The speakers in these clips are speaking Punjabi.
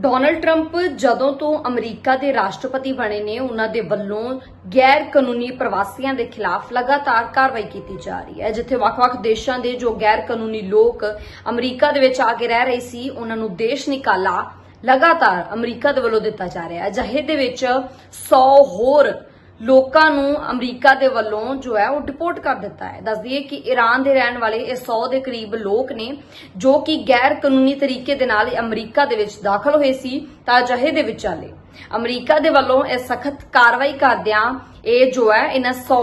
ਡੋਨਲਡ ਟਰੰਪ ਜਦੋਂ ਤੋਂ ਅਮਰੀਕਾ ਦੇ ਰਾਸ਼ਟਰਪਤੀ ਬਣੇ ਨੇ, ਉਹਨਾਂ ਦੇ ਵੱਲੋਂ ਗੈਰ ਕਾਨੂੰਨੀ ਪ੍ਰਵਾਸੀਆਂ ਦੇ ਖਿਲਾਫ ਲਗਾਤਾਰ ਕਾਰਵਾਈ ਕੀਤੀ ਜਾ ਰਹੀ ਹੈ। ਜਿੱਥੇ ਵੱਖ-ਵੱਖ ਦੇਸ਼ਾਂ ਦੇ ਜੋ ਗੈਰ ਕਾਨੂੰਨੀ ਲੋਕ ਅਮਰੀਕਾ ਦੇ ਵਿੱਚ ਆ ਕੇ ਰਹਿ ਰਹੇ ਸੀ, ਉਹਨਾਂ ਨੂੰ ਦੇਸ਼ ਨਿਕਾਲਾ ਲਗਾਤਾਰ ਅਮਰੀਕਾ ਦੇ ਵੱਲੋਂ ਦਿੱਤਾ ਜਾ ਰਿਹਾ ਹੈ। ਜਹੇ ਦੇ ਵਿੱਚ 100 ਹੋਰ ਲੋਕਾਂ ਨੂੰ ਅਮਰੀਕਾ ਦੇ ਵੱਲੋਂ ਜੋ ਹੈ ਉਹ ਡਿਪੋਰਟ ਕਰ ਦਿੱਤਾ ਹੈ। ਦੱਸ ਦਈਏ ਕਿ ਈਰਾਨ ਦੇ ਰਹਿਣ ਵਾਲੇ ਇਹ 100 ਦੇ ਕਰੀਬ ਲੋਕ ਨੇ, ਜੋ ਕਿ ਗੈਰ ਕਾਨੂੰਨੀ ਤਰੀਕੇ ਦੇ ਨਾਲ ਅਮਰੀਕਾ ਦੇ ਵਿੱਚ ਦਾਖਲ ਹੋਏ ਸੀ, ਤਾਂ ਜਹੇ ਦੇ ਵਿਚਾਲੇ। ਅਮਰੀਕਾ ਦੇ ਵੱਲੋਂ ਇਹ ਸਖਤ ਕਾਰਵਾਈ ਕਰਦਿਆਂ ਇਹ ਜੋ ਹੈ ਇਹਨਾਂ 100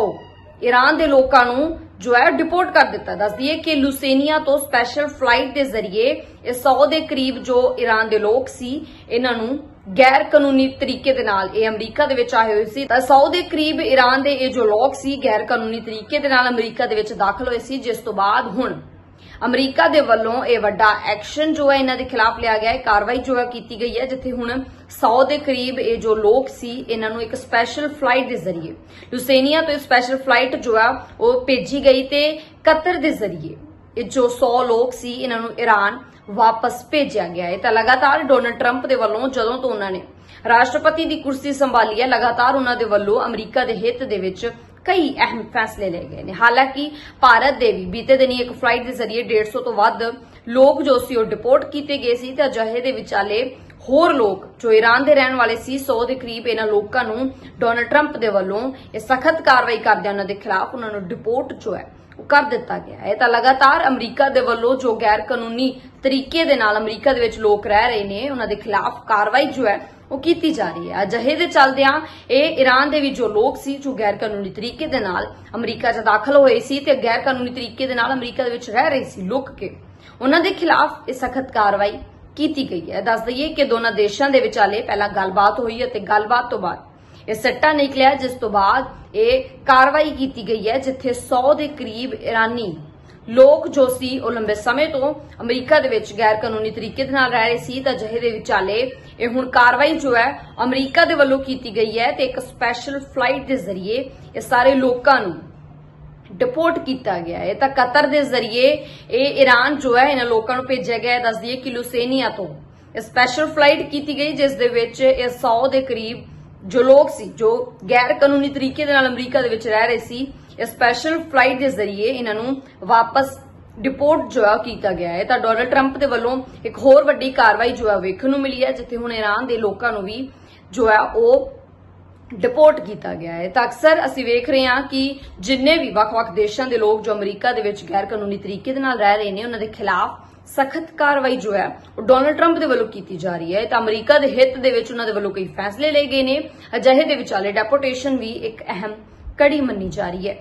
ਈਰਾਨ ਦੇ ਲੋਕਾਂ ਨੂੰ ਜੋ ਹੈ ਡਿਪੋਰਟ ਕਰ ਦਿੱਤਾ। ਦੱਸਦੀ ਦਈਏ ਕਿ ਲੂਸੇਨੀਆ ਤੋਂ ਸਪੈਸ਼ਲ ਫਲਾਈਟ ਦੇ ਜ਼ਰੀਏ ਇਹ 100 ਦੇ ਕਰੀਬ ਜੋ ਈਰਾਨ ਦੇ ਲੋਕ ਸੀ, ਇਹਨਾਂ ਨੂੰ ਗੈਰ ਕਾਨੂੰਨੀ ਤਰੀਕੇ ਦੇ ਨਾਲ ਇਹ ਅਮਰੀਕਾ ਦੇ ਵਿੱਚ ਆਏ ਹੋਏ ਸੀ। ਤਾਂ 100 ਦੇ ਕਰੀਬ ਈਰਾਨ ਦੇ ਇਹ ਜੋ ਲੋਕ ਸੀ ਗੈਰ ਕਾਨੂੰਨੀ ਤਰੀਕੇ ਦੇ ਨਾਲ ਅਮਰੀਕਾ ਦੇ ਵਿੱਚ ਦਾਖਲ ਹੋਏ ਸੀ, ਜਿਸ ਤੋਂ ਬਾਅਦ ਹੁਣ ਅਮਰੀਕਾ ਦੇ ਵੱਲੋਂ ਇਹ ਵੱਡਾ ਐਕਸ਼ਨ ਜੋ ਹੈ ਇਹਨਾਂ ਦੇ ਖਿਲਾਫ ਲਿਆ ਗਿਆ ਹੈ, ਕਾਰਵਾਈ ਜੋ ਹੈ ਕੀਤੀ ਗਈ ਹੈ, ਜਿੱਥੇ ਹੁਣ 100 ਦੇ ਕਰੀਬ ਇਹ ਜੋ ਲੋਕ ਸੀ, ਇਹਨਾਂ ਨੂੰ ਇੱਕ ਸਪੈਸ਼ਲ ਫਲਾਈਟ ਦੇ ਜ਼ਰੀਏ, ਲੁਸੇਨੀਆ ਤੋਂ ਸਪੈਸ਼ਲ ਫਲਾਈਟ ਜੋ ਹੈ ਉਹ ਭੇਜੀ ਗਈ ਤੇ ਕਤਰ ਦੇ ਜ਼ਰੀਏ ਇਹ ਜੋ 100 ਲੋਕ ਸੀ, ਇਹਨਾਂ ਨੂੰ ਈਰਾਨ ਵਾਪਸ ਭੇਜਿਆ ਗਿਆ ਹੈ। ਤਾਂ ਲਗਾਤਾਰ ਡੋਨਲਡ ਟਰੰਪ ਦੇ ਵੱਲੋਂ ਜਦੋਂ ਤੋਂ ਉਹਨਾਂ ਨੇ ਰਾਸ਼ਟਰਪਤੀ ਦੀ ਕੁਰਸੀ ਸੰਭਾਲੀ ਹੈ, ਲਗਾਤਾਰ ਉਹਨਾਂ ਦੇ ਵੱਲੋਂ ਅਮਰੀਕਾ ਦੇ ਹਿੱਤ ਦੇ ਵਿੱਚ ਕਈ ਅਹਿਮ ਫੈਸਲੇ ਲਏ ਗਏ ਨੇ। ਹਾਲਾਂਕਿ ਭਾਰਤ ਦੇ ਵੀ ਬੀਤੇ ਦਿਨੀ ਇੱਕ ਫਲਾਈਟ ਦੇ ਜ਼ਰੀਏ 150 ਤੋਂ ਵੱਧ ਲੋਕ ਜੋ ਸੀ ਉਹ ਡਿਪੋਰਟ ਕੀਤੇ ਗਏ ਸੀ ਤੇ ਅਜਿਹੇ ਦੇ ਵਿਚਾਲੇ ਹੋਰ ਲੋਕ ਜੋ ਈਰਾਨ ਦੇ ਰਹਿਣ ਵਾਲੇ ਸੀ 100 ਦੇ ਕਰੀਬ ਇਹਨਾਂ ਲੋਕਾਂ ਨੂੰ ਡੋਨਲਡ ਟਰੰਪ ਦੇ ਵੱਲੋਂ ਇਹ ਸਖਤ ਕਾਰਵਾਈ ਕਰਦਿਆਂ ਉਹਨਾਂ ਦੇ ਖਿਲਾਫ ਉਹਨਾਂ ਨੂੰ ਡਿਪੋਰਟ ਜੋ ਹੈ ਉਹ ਕਰ ਦਿੱਤਾ ਗਿਆ ਹੈ। ਤਾਂ ਲਗਾਤਾਰ ਅਮਰੀਕਾ ਦੇ ਵੱਲੋਂ ਜੋ ਗੈਰ ਕਾਨੂੰਨੀ ਤਰੀਕੇ ਦੇ ਨਾਲ ਅਮਰੀਕਾ ਦੇ ਵਿੱਚ ਲੋਕ ਰਹਿ ਰਹੇ ਨੇ, ਉਹਨਾਂ ਦੇ ਖਿਲਾਫ ਕਾਰਵਾਈ ਜੋ ਹੈ, ਉਹ ਕੀਤੀ ਜਾ ਰਹੀ ਹੈ। ਅਜਿਹੇ ਦੇ ਚੱਲਦਿਆਂ ਇਹ ਈਰਾਨ ਦੇ ਵੀ ਜੋ ਲੋਕ ਸੀ, ਜੋ ਗੈਰ ਕਾਨੂੰਨੀ ਤਰੀਕੇ ਦੇ ਨਾਲ ਅਮਰੀਕਾ 'ਚ ਦਾਖਲ ਹੋਏ ਸੀ ਤੇ ਗੈਰ ਕਾਨੂੰਨੀ ਤਰੀਕੇ ਦੇ ਨਾਲ ਅਮਰੀਕਾ ਦੇ ਵਿੱਚ ਰਹਿ ਰਹੇ ਸੀ ਲੁੱਕ ਕੇ, ਉਹਨਾਂ ਦੇ ਖਿਲਾਫ ਇਹ ਸਖਤ ਕਾਰਵਾਈ ਕੀਤੀ ਗਈ ਹੈ। ਦੱਸ ਦਈਏ ਕਿ ਦੋਨਾਂ ਦੇਸ਼ਾਂ ਦੇ ਵਿਚਾਲੇ ਪਹਿਲਾਂ ਗੱਲਬਾਤ ਹੋਈ ਅਤੇ ਗੱਲਬਾਤ ਤੋਂ ਬਾਅਦ ਇਹ ਸੱਟਾ ਨਿਕਲਿਆ, ਜਿਸ ਤੋਂ ਬਾਅਦ ਇਹ ਕਾਰਵਾਈ ਕੀਤੀ ਗਈ ਹੈ, ਜਿੱਥੇ 100 ਦੇ ਕਰੀਬ ਇਰਾਨੀ ਲੋਕ ਜੋ ਸੀ ਉਹ ਲੰਬੇ ਸਮੇਂ ਤੋਂ ਅਮਰੀਕਾ ਦੇ ਵਿੱਚ ਗੈਰ ਕਾਨੂੰਨੀ ਤਰੀਕੇ ਦੇ ਨਾਲ ਰਹਿ ਰਹੇ ਸੀ ਤਾਂ ਜਹੇ ਦੇ ਵਿਚਾਲੇ ਇਹ ਹੁਣ ਕਾਰਵਾਈ ਜੋ ਹੈ ਅਮਰੀਕਾ ਦੇ ਵੱਲੋਂ ਕੀਤੀ ਗਈ ਹੈ ਤੇ ਇੱਕ ਸਪੈਸ਼ਲ ਫਲਾਈਟ ਦੇ ਜ਼ਰੀਏ ਇਹ ਸਾਰੇ ਲੋਕਾਂ ਨੂੰ ਡਿਪੋਰਟ ਕੀਤਾ ਗਿਆ ਹੈ। ਤਾਂ ਕਤਰ ਦੇ ਜ਼ਰੀਏ ਇਹ ਈਰਾਨ ਜੋ ਹੈ ਇਹਨਾਂ ਲੋਕਾਂ ਨੂੰ ਭੇਜਿਆ ਗਿਆ ਹੈ। ਦੱਸ ਦਈਏ ਕਿ ਲੁਸੇਨੀਆ ਤੋਂ ਇਹ ਸਪੈਸ਼ਲ ਫਲਾਈਟ ਕੀਤੀ ਗਈ, ਜਿਸ ਦੇ ਵਿੱਚ ਇਹ 100 ਦੇ ਕਰੀਬ ਜੋ ਲੋਕ ਸੀ, ਜੋ ਗੈਰ ਕਾਨੂੰਨੀ ਤਰੀਕੇ ਦੇ ਨਾਲ ਅਮਰੀਕਾ ਦੇ ਵਿੱਚ ਰਹਿ ਰਹੇ ਸੀ ਸਪੈਸ਼ਲ ਫਲਾਈਟ ਦੇ ਜ਼ਰੀਏ ਇਹਨਾਂ ਨੂੰ ਵਾਪਸ ਡਿਪੋਰਟ ਜੋ ਹੈ ਉਹ ਕੀਤਾ ਗਿਆ ਹੈ। ਤਾਂ ਡੋਨਲਡ ਟਰੰਪ ਦੇ ਵੱਲੋਂ ਇੱਕ ਹੋਰ ਵੱਡੀ ਕਾਰਵਾਈ ਜੋ ਹੈ ਵੇਖਣ ਨੂੰ ਮਿਲੀ ਹੈ, ਜਿੱਥੇ ਹੁਣ ਈਰਾਨ ਦੇ ਲੋਕਾਂ ਨੂੰ ਵੀ ਜੋ ਹੈ ਉਹ ਡਿਪੋਰਟ ਕੀਤਾ ਗਿਆ ਹੈ। ਤਾਂ ਅਕਸਰ ਅਸੀਂ ਵੇਖ ਰਹੇ ਹਾਂ ਕਿ ਜਿੰਨੇ ਵੀ ਵੱਖ-ਵੱਖ ਦੇਸ਼ਾਂ ਦੇ ਲੋਕ ਜੋ ਅਮਰੀਕਾ ਦੇ ਵਿੱਚ ਗੈਰ ਕਾਨੂੰਨੀ ਤਰੀਕੇ ਦੇ ਨਾਲ ਰਹਿ ਰਹੇ ਨੇ, ਉਹਨਾਂ ਦੇ ਖਿਲਾਫ ਸਖਤ ਕਾਰਵਾਈ ਜੋ ਹੈ, ਉਹ ਡੋਨਲਡ ਟਰੰਪ ਦੇ ਵੱਲੋਂ ਕੀਤੀ ਜਾ ਰਹੀ ਹੈ। ਤਾਂ ਅਮਰੀਕਾ ਦੇ ਹਿੱਤ ਦੇ ਵਿੱਚ ਉਹਨਾਂ ਦੇ ਵੱਲੋਂ ਕਈ ਫੈਸਲੇ ਲਏ ਗਏ ਨੇ। ਅਜਿਹੇ ਦੇ ਵਿਚਾਲੇ ਡੈਪੋਟੇਸ਼ਨ ਵੀ ਇੱਕ ਅਹਿਮ ਕੜੀ ਮੰਨੀ ਜਾ ਰਹੀ ਹੈ।